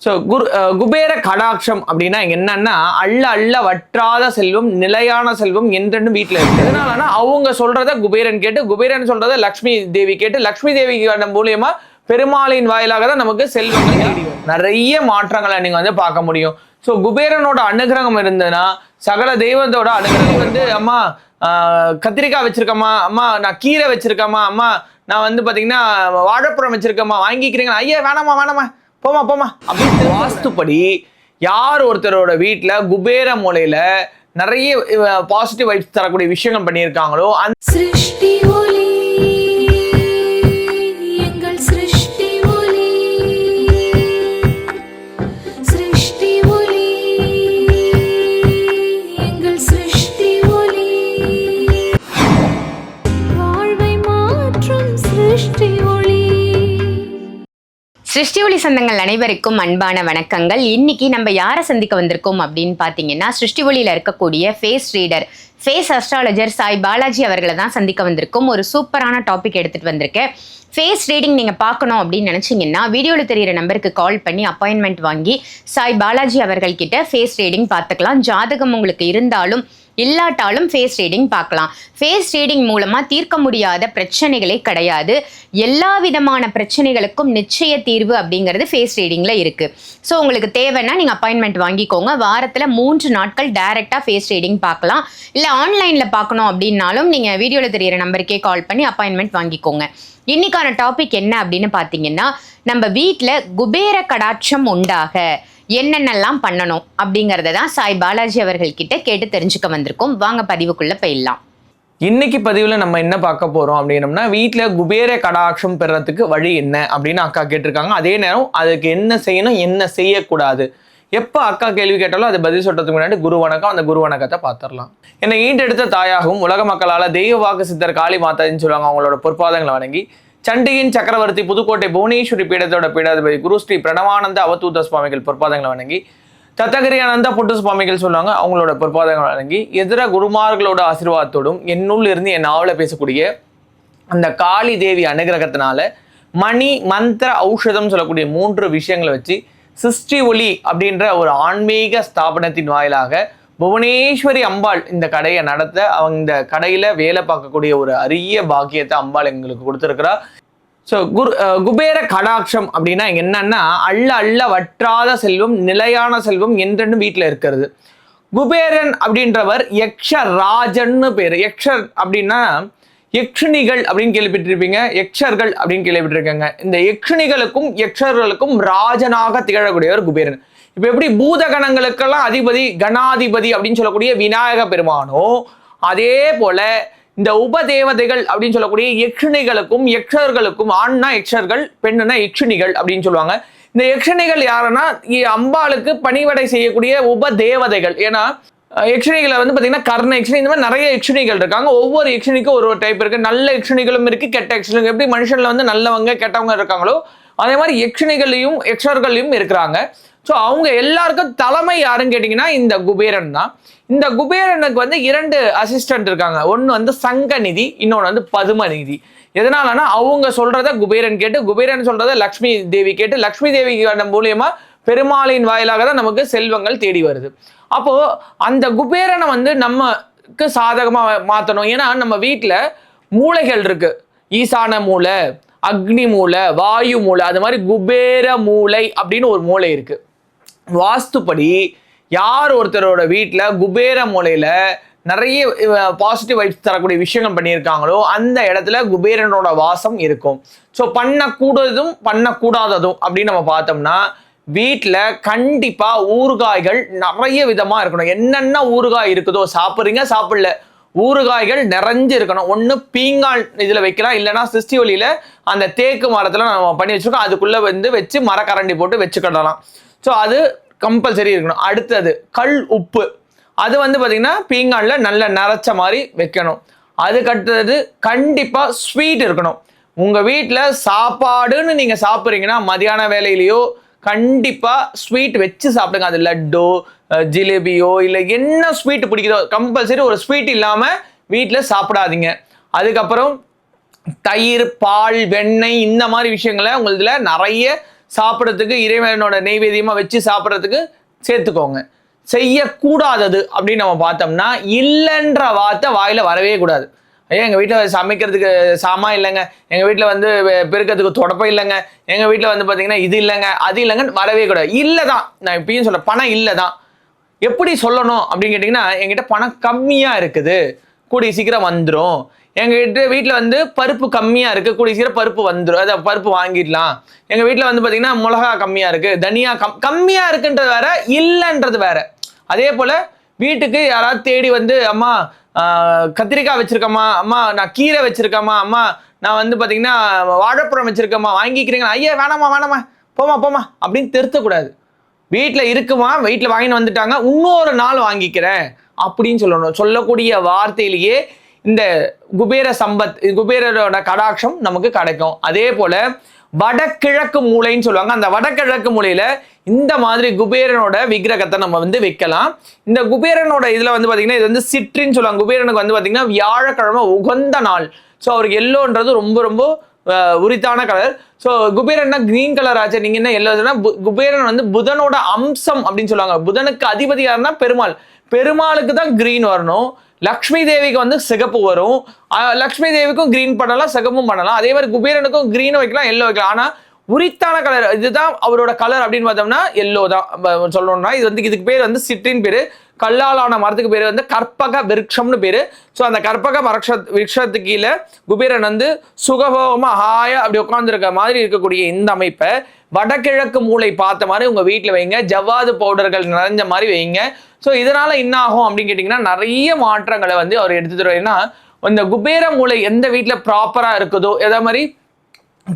So குரு குபேர கடாட்சம் அப்படின்னா என்னன்னா அள்ள அள்ள வற்றாத செல்வம் நிலையான செல்வம் என்றென்றும் வீட்டில் இருக்கு. எதனாலனா அவங்க சொல்றத குபேரன் கேட்டு குபேரன் சொல்றத லக்ஷ்மி தேவி கேட்டு லக்ஷ்மி தேவி மூலியமா பெருமாளின் வாயிலாக தான் நமக்கு செல்வங்கள் நிறைய மாற்றங்களை நீங்க வந்து பார்க்க முடியும். ஸோ குபேரனோட அனுகிரகம் இருந்ததுன்னா சகல தெய்வத்தோட அனுகிரகம் வந்து அம்மா கத்திரிக்காய் வச்சிருக்கம்மா அம்மா நான் கீரை வச்சிருக்கம்மா அம்மா நான் வந்து பார்த்தீங்கன்னா வாழைப்பழம் வச்சிருக்கம்மா வாங்கிக்கிறீங்க ஐயா வேணாமா வேணாமா போமா போமா அப்படின்னு வாஸ்துப்படி யார் ஒருத்தரோட வீட்டில் குபேர மூலையில நிறைய பாசிட்டிவ் வைப்ஸ் தரக்கூடிய விஷயங்கள் பண்ணியிருக்காங்களோ அந்த சிருஷ்டி ஒளி சொந்தங்கள் அனைவருக்கும் அன்பான வணக்கங்கள். இன்னைக்கு நம்ம யாரை சந்திக்க வந்திருக்கோம் அப்படின்னு பார்த்தீங்கன்னா சிருஷ்டி ஒளியில் இருக்கக்கூடிய face reader face astrologer Sai Balaji அவர்களை தான் சந்திக்க வந்திருக்கோம். ஒரு சூப்பரான டாபிக் எடுத்துகிட்டு வந்திருக்கேன். ஃபேஸ் ரீடிங் நீங்கள் பார்க்கணும் அப்படின்னு நினச்சிங்கன்னா வீடியோவில் தெரியிற நம்பருக்கு கால் பண்ணி அப்பாயின்மெண்ட் வாங்கி சாய் பாலாஜி அவர்கள்கிட்ட ஃபேஸ் ரீடிங் பார்த்துக்கலாம். ஜாதகம் உங்களுக்கு இருந்தாலும் இல்லாட்டாலும் ஃபேஸ் ரீடிங் பார்க்கலாம். ஃபேஸ் ரீடிங் மூலமாக தீர்க்க முடியாத பிரச்சனைகளே கிடையாது. எல்லா விதமான பிரச்சனைகளுக்கும் நிச்சய தீர்வு அப்படிங்கிறது ஃபேஸ் ரீடிங்கில் இருக்குது ஸோ உங்களுக்கு தேவைன்னா நீங்கள் அப்பாயின்மெண்ட் வாங்கிக்கோங்க. வாரத்தில் மூன்று நாட்கள் டைரெக்டாக ஃபேஸ் ரீடிங் பார்க்கலாம். இல்லை ஆன்லைனில் பார்க்கணும் அப்படின்னாலும் நீங்கள் வீடியோவில் தெரியிற நம்பருக்கே கால் பண்ணி அப்பாயின்மெண்ட் வாங்கிக்கோங்க. இன்னைக்கான டாபிக் என்ன அப்படின்னு பார்த்தீங்கன்னா நம்ம வீட்டில் குபேர கடாட்சம் உண்டாக. என்னென்னலாம் பண்ணணும் அப்படிங்கிறத தான் சாய் பாலாஜி அவர்கள் கிட்ட கேட்டு தெரிஞ்சுக்க வந்திருக்கோம். வாங்க பதிவுக்குள்ளே போயிடலாம். இன்னைக்கு பதிவில் நம்ம என்ன பார்க்க போகிறோம் அப்படின்னம்னா வீட்டில் குபேர கடாட்சம் பெறத்துக்கு வழி என்ன அப்படின்னு அக்கா கேட்டிருக்காங்க. அதே நேரம் அதுக்கு என்ன செய்யணும் என்ன செய்யக்கூடாது? எப்போ அக்கா கேள்வி கேட்டாலும் அதை பதில் சொல்றதுக்கு முன்னாடி குரு வணக்கம் அந்த குரு வணக்கத்தை பார்த்துடலாம். என்னை ஈண்டெடுத்த தாயாகவும் உலக மக்களால் தெய்வ வாக்கு சித்தர் காளி மாதான்னு சொல்லுவாங்க அவங்களோட பொற்பாதங்களை வணங்கி சண்டியின் சக்கரவர்த்தி புதுக்கோட்டை புவனேஸ்வரி பீடத்தோட பீடாதிபதி குரு ஸ்ரீ பிரணவானந்த அவதூத சுவாமிகள் பொற்பாதங்களை வணங்கி தத்தகிரியானந்த புட்டு சுவாமிகள் சொல்லுவாங்க அவங்களோட பொற்பாதங்களை வழங்கி எதிர குருமார்களோட ஆசீர்வாதத்தோடும் என்னுள் இருந்து என் நாவல பேசக்கூடிய அந்த காளி தேவி அனுகிரகத்தினால மணி மந்திர ஔஷதம் சொல்லக்கூடிய மூன்று விஷயங்களை வச்சு சிஸ்டி ஒளி அப்படின்ற ஒரு ஆன்மீக ஸ்தாபனத்தின் வாயிலாக புவனேஸ்வரி அம்பாள் இந்த கடையை நடத்த அவங்க இந்த கடையில் வேலை பார்க்கக்கூடிய ஒரு அரிய பாக்கியத்தை அம்பாள் எங்களுக்கு கொடுத்துருக்குறா. ஸோ குரு குபேர கடாட்சம் அப்படின்னா என்னன்னா அள்ள அள்ள வற்றாத செல்வம் நிலையான செல்வம் என்றென்றும் வீட்டில் இருக்கிறது. குபேரன் அப்படின்றவர் யக்ஷ ராஜன்னு பேர். யக்ஷர் அப்படின்னா யக்ஷினிகள் அப்படின்னு கேள்விப்பட்டிருப்பீங்க. யக்ஷர்கள் அப்படின்னு கேள்விப்பட்டிருக்காங்க. இந்த யக்ஷினிகளுக்கும் யக்ஷர்களுக்கும் ராஜனாக திகழக்கூடியவர் குபேரன். இப்போ எப்படி பூதகணங்களுக்கெல்லாம் அதிபதி கணாதிபதி அப்படின்னு சொல்லக்கூடிய விநாயக பெருமானோ அதே போல இந்த உபதேவதைகள் அப்படின்னு சொல்லக்கூடிய யக்ஷினிகளுக்கும் யக்ஷர்களுக்கும் ஆண்னா யக்ஷர்கள் பெண்ணுனா யக்ஷினிகள் அப்படின்னு சொல்லுவாங்க. இந்த யக்ஷினிகள் யாருன்னா இ- அம்பாளுக்கு பணிவடை செய்யக்கூடிய உபதேவதைகள். ஏன்னா யக்ஷினிகளை வந்து பார்த்தீங்கன்னா கர்ண யக்ஷினி இந்த மாதிரி நிறைய யக்ஷினிகள் இருக்காங்க. ஒவ்வொரு யக்ஷினிக்கும் ஒரு ஒரு டைப் இருக்குது நல்ல யக்ஷினிகளும் இருக்குது கெட்ட யக்ஷினிகள் எப்படி மனுஷனில் வந்து நல்லவங்க கெட்டவங்க இருக்காங்களோ அதே மாதிரி யக்ஷினிகளையும் யக்ஷர்களையும் இருக்கிறாங்க. ஸோ அவங்க எல்லாருக்கும் தலைமை யாருன்னு கேட்டிங்கன்னா இந்த குபேரன் தான். இந்த குபேரனுக்கு வந்து இரண்டு அசிஸ்டன்ட் இருக்காங்க. ஒன்று வந்து சங்கநிதி இன்னொன்று வந்து பதுமநிதி எதனாலனா அவங்க சொல்கிறத குபேரன் கேட்டு குபேரன் சொல்கிறத லக்ஷ்மி தேவி கேட்டு லக்ஷ்மி தேவி மூலியமாக பெருமாளின் வாயிலாக தான் நமக்கு செல்வங்கள் தேடி வருது. அப்போ அந்த குபேரனை வந்து நமக்கு சாதகமா மாத்தணும். ஏன்னா நம்ம வீட்டில் மூளைகள் இருக்கு. ஈசான மூளை அக்னி மூளை வாயு மூளை அது மாதிரி குபேர மூளை அப்படின்னு ஒரு மூளை இருக்கு. வாஸ்துப்படி யார் ஒருத்தரோட வீட்டில் குபேர மூலையில் நிறைய பாசிட்டிவ் வைப்ஸ் தரக்கூடிய விஷயங்கள் பண்ணியிருக்காங்களோ அந்த இடத்துல குபேரனோட வாசம் இருக்கும். ஸோ பண்ணக்கூடதும் பண்ணக்கூடாததும் அப்படின்னு நம்ம பார்த்தோம்னா வீட்டில் கண்டிப்பாக ஊறுகாய்கள் நிறைய விதமாக இருக்கணும். என்னென்ன ஊறுகாய் இருக்குதோ சாப்பிட்றீங்க சாப்பிடல. ஊறுகாய்கள் நிறைஞ்சு இருக்கணும். ஒன்று பீங்கான் இதில் வைக்கலாம். இல்லைன்னா சிஸ்டி ஒலியில் அந்த தேக்கு மரத்தில் நம்ம பண்ணி வச்சுருக்கோம். அதுக்குள்ளே வந்து வச்சு மரக்கரண்டி போட்டு வச்சுக்கிடலாம் ஸோ அது கம்பல்சரி இருக்கணும். அடுத்தது கல் உப்பு. அது வந்து பார்த்திங்கன்னா பீங்கானில் நல்லா நரைச்ச மாதிரி வைக்கணும். அதுக்கடுத்தது கண்டிப்பாக ஸ்வீட் இருக்கணும். உங்கள் வீட்டில் சாப்பாடுன்னு நீங்கள் சாப்பிட்றீங்கன்னா மதியான வேலையிலையோ கண்டிப்பாக ஸ்வீட் வச்சு சாப்பிடுங்க. அது லட்டோ ஜிலேபியோ இல்லை என்ன ஸ்வீட் பிடிக்குதோ கம்பல்சரி ஒரு ஸ்வீட் இல்லாமல் வீட்டில் சாப்பிடாதீங்க. அதுக்கப்புறம் தயிர் பால் வெண்ணெய் இந்த மாதிரி விஷயங்களை உங்களதுல நிறைய சாப்பிட்றதுக்கு இறைவனோட நெய்வேதியமாக வச்சு சாப்பிட்றதுக்கு சேர்த்துக்கோங்க. செய்யக்கூடாதது அப்படின்னு நம்ம பார்த்தோம்னா இல்லைன்ற வார்த்தை வாயில் வரவே கூடாது. ஐயா எங்கள் வீட்டில் சமைக்கிறதுக்கு சாமான் இல்லைங்க. எங்கள் வீட்டில் வந்து பெருக்கிறதுக்கு தொடப்பம் இல்லைங்க. எங்கள் வீட்டில் வந்து பார்த்தீங்கன்னா இது இல்லைங்க அது இல்லைங்கன்னு வரவே கூடாது. இல்லை தான் நான் இப்பயும் சொல்ல பணம் இல்லை தான் எப்படி சொல்லணும் அப்படின்னு கேட்டிங்கன்னா என்கிட்ட பணம் கம்மியாக இருக்குது. கூடிய சீக்கிரம் வந்துடும் எங்ககிட்ட வீட்டில் வந்து பருப்பு கம்மியாக இருக்குது கூடிய சீக்கிரம் பருப்பு வந்துடும் அதை பருப்பு வாங்கிடலாம். எங்கள் வீட்டில் வந்து பார்த்தீங்கன்னா மிளகா கம்மியாக இருக்குது தனியாக கம் கம்மியாக இருக்குன்றது வேற இல்லைன்றது வேற. அதே போல் வீட்டுக்கு யாராவது தேடி வந்து அம்மா கத்திரிக்காய் வச்சிருக்கேம்மா. அம்மா நான் கீரை வச்சிருக்கேம்மா. அம்மா நான் வந்து பார்த்தீங்கன்னா வாழைப்பழம் வச்சிருக்கேம்மா. வாங்கிக்கிறீங்களா ஐயா வேணாம்மா வேணாம்மா. போமா போமா அப்படின்னு திருத்தக்கூடாது. வீட்டில் இருக்குமா? வீட்டில் வாங்கின்னு வந்துட்டாங்க. இன்னொரு நாள் வாங்கிக்கிறேன் அப்படின்னு சொல்லணும். சொல்லக்கூடிய வார்த்தையிலேயே இந்த குபேர சம்பத் குபேரரோட கடாட்சம் நமக்கு கிடைக்கும். அதே போல வடகிழக்கு மூலைன்னு சொல்லுவாங்க. அந்த வடகிழக்கு மூலையில இந்த மாதிரி குபேரனோட விக்கிரகத்தை நம்ம வந்து வைக்கலாம். இந்த குபேரனோட இதுல வந்து பாத்தீங்கன்னா இது வந்து சிற்றின்னு சொல்லுவாங்க. குபேரனுக்கு வந்து பாத்தீங்கன்னா வியாழக்கிழமை உகந்த நாள். ஸோ அவருக்கு எல்லோன்றது ரொம்ப ரொம்ப உரித்தான கலர் ஸோ குபேரன்னா கிரீன் கலர் ஆச்சு? நீங்க என்ன எல்லோனா குபேரன் வந்து புதனோட அம்சம் அப்படின்னு சொல்லுவாங்க. புதனுக்கு அதிபதி யாருன்னா பெருமாள். பெருமாளுக்கு தான் கிரீன் வரணும். லக்ஷ்மி தேவிக்கு வந்து சிகப்பு வரும். லக்ஷ்மி தேவிக்கும் கிரீன் பண்ணலாம் சிகப்பும் பண்ணலாம். அதே மாதிரி குபேரனுக்கும் கிரீனும் வைக்கலாம் எல்லோ வைக்கலாம். ஆனால் உரித்தான கலர் இதுதான் அவரோட கலர் அப்படின்னு பார்த்தோம்னா எல்லோ தான். சொல்லணும்னா இது வந்து இதுக்கு பேர் வந்து சிற்றின் பேர் கல்லாலான மரத்துக்கு பேர் வந்து கற்பக விருட்சம்னு பேர். ஸோ அந்த கற்பக மரக்ஷ விருட்சத்து கீழே குபேரன் வந்து சுகபோகமாக ஹாய அப்படி உட்காந்துருக்க மாதிரி இருக்கக்கூடிய இந்த அமைப்பை வடகிழக்கு மூலை பார்த்த மாதிரி உங்கள் வீட்டில் வைங்க. ஜவ்வாது பவுடர்கள் நிறைஞ்ச மாதிரி வைங்க. ஸோ இதனால் என்ன ஆகும் அப்படின்னு கேட்டிங்கன்னா நிறைய மாற்றங்களை வந்து அவர் எடுத்து தருவாருன்னா இந்த குபேர மூலை எந்த வீட்டில் ப்ராப்பராக இருக்குதோ அதே மாதிரி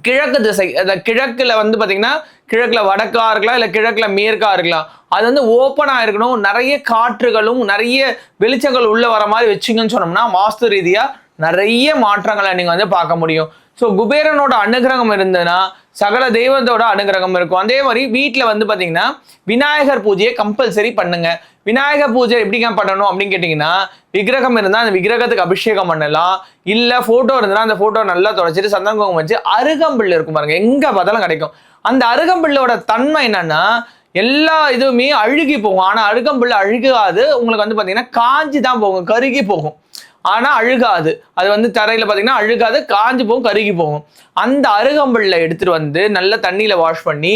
கிழக்கு திசை அந்த கிழக்கில் வந்து பார்த்தீங்கன்னா கிழக்கில் வடக்கா இருக்கலாம் இல்லை கிழக்கில் மேற்கா இருக்கலாம். அது வந்து ஓப்பனாக இருக்கணும். நிறைய காற்றுகளும் நிறைய வெளிச்சங்கள் உள்ள வர மாதிரி வச்சிங்கன்னு சொன்னோம்னா வாஸ்து ரீதியாக நிறைய மாற்றங்களை நீங்கள் வந்து பார்க்க முடியும். ஸோ குபேரனோட அனுகிரகம் இருந்ததுன்னா சகல தெய்வத்தோட அனுகிரகம் இருக்கும். அதே மாதிரி வீட்டில் வந்து பார்த்தீங்கன்னா விநாயகர் பூஜையை கம்பல்சரி பண்ணுங்க. விநாயகர் பூஜை எப்படிங்க பண்ணணும் அப்படின்னு கேட்டிங்கன்னா விக்கிரகம் இருந்தால் அந்த விக்கிரகத்துக்கு அபிஷேகம் பண்ணலாம். இல்லை ஃபோட்டோ இருந்ததுன்னா அந்த ஃபோட்டோ நல்லா தொடச்சிட்டு சந்தன வச்சு அருகம்பில் இருக்கும் பாருங்க. எங்கே பார்த்தாலும் கிடைக்கும். அந்த அருகம்பில்லோட தன்மை என்னன்னா எல்லா இதுவுமே அழுகி போகும். ஆனால் அருகம்பில் அழுகாது. உங்களுக்கு வந்து பார்த்தீங்கன்னா காஞ்சி தான் போகும். கருகி போகும். ஆனால் அழுகாது. அது வந்து தரையில் பார்த்தீங்கன்னா அழுகாது காஞ்சு போகும் கருகி போகும். அந்த அருகம்புல்ல எடுத்துட்டு வந்து நல்ல தண்ணியில் வாஷ் பண்ணி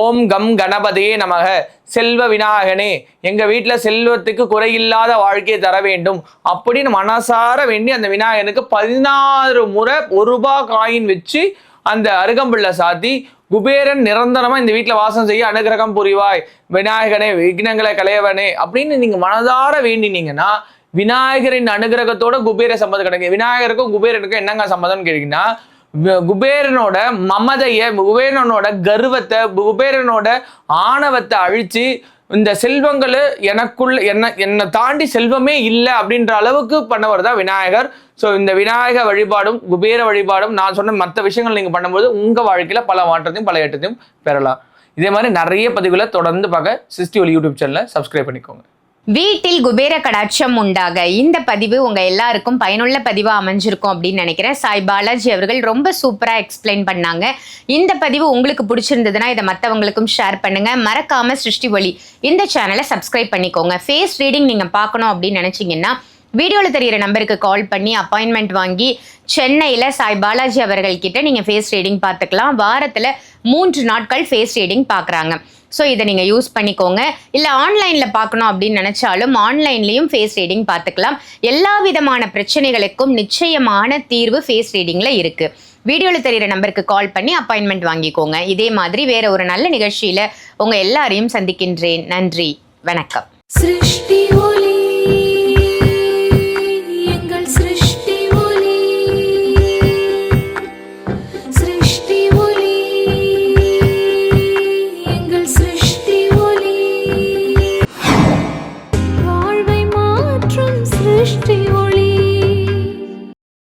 ஓம் கம் கணபதியே நமக செல்வ விநாயகனே எங்கள் வீட்டில் செல்வத்துக்கு குறையில்லாத வாழ்க்கையை தர வேண்டும். அப்படின்னு மனசார வேண்டி அந்த விநாயகனுக்கு பதினாறு முறை ஒரு ரூபா காயின் வச்சு அந்த அருகம்புல்ல சாத்தி குபேரன் நிரந்தரமாக இந்த வீட்டில் வாசம் செய்ய அனுகிரகம் புரிவாய். விநாயகனே விக்னங்களை களையவனே அப்படின்னு நீங்கள் மனதார வேண்டினீங்கன்னா விநாயகரின் அனுகிரகத்தோட குபேர சம்மதம் கிடைக்கும். விநாயகருக்கும் குபேரனுக்கும் என்னங்க சம்மதம்னு கேட்டீங்கன்னா குபேரனோட மமதைய குபேரனோட கர்வத்தை குபேரனோட ஆணவத்தை அழிச்சு இந்த செல்வங்கள் எனக்குள்ள என்ன என்னை தாண்டி செல்வமே இல்லை அப்படின்ற அளவுக்கு பண்ணவர் தான் விநாயகர். ஸோ இந்த விநாயக வழிபாடும் குபேர வழிபாடும் நான் சொன்ன மற்ற விஷயங்கள் நீங்கள் பண்ணும்போது உங்கள் வாழ்க்கையில் பல மாற்றத்தையும் பல ஏற்றத்தையும் பெறலாம். இதே மாதிரி நிறைய பதிவுகளை தொடர்ந்து பார்க்க சிஸ்டி ஒலி யூடியூப் சேனலை சப்ஸ்கிரைப் பண்ணிக்கோங்க. வீட்டில் குபேர கடாட்சம் உண்டாக இந்த பதிவு உங்க எல்லாருக்கும் பயனுள்ள பதிவாக அமைஞ்சிருக்கும் அப்படின்னு நினைக்கிறேன். சாய் பாலாஜி அவர்கள் ரொம்ப சூப்பரா எக்ஸ்பிளைன் பண்ணாங்க. இந்த பதிவு உங்களுக்கு பிடிச்சிருந்ததுன்னா இதை மற்றவங்களுக்கும் ஷேர் பண்ணுங்க. மறக்காம சிருஷ்டி ஒளி இந்த சேனலை சப்ஸ்கிரைப் பண்ணிக்கோங்க. ஃபேஸ் ரீடிங் நீங்க பார்க்கணும் அப்படின்னு நினைச்சீங்கன்னா வீடியோவில் தெரியிற நம்பருக்கு கால் பண்ணி அப்பாயின்மெண்ட் வாங்கி சென்னையில் சாய் பாலாஜி அவர்கள்கிட்ட நீங்கள் ஃபேஸ் ரீடிங் பார்த்துக்கலாம். வாரத்தில் மூன்று நாட்கள் ஃபேஸ் ரீடிங் பார்க்குறாங்க. ஸோ இதை நீங்கள் யூஸ் பண்ணிக்கோங்க. இல்லை ஆன்லைனில் பார்க்கணும் அப்படின்னு நினச்சாலும் ஆன்லைன்லேயும் ஃபேஸ் ரீடிங் பார்த்துக்கலாம். எல்லா விதமான பிரச்சனைகளுக்கும் நிச்சயமான தீர்வு ஃபேஸ் ரீடிங்கில் இருக்குது வீடியோவில் தெரிகிற நம்பருக்கு கால் பண்ணி அப்பாயின்மெண்ட் வாங்கிக்கோங்க. இதே மாதிரி வேறு ஒரு நல்ல நிகழ்ச்சியில் உங்கள் எல்லாரையும் சந்திக்கின்றேன். நன்றி. வணக்கம். சிருஷ்டி ஒலி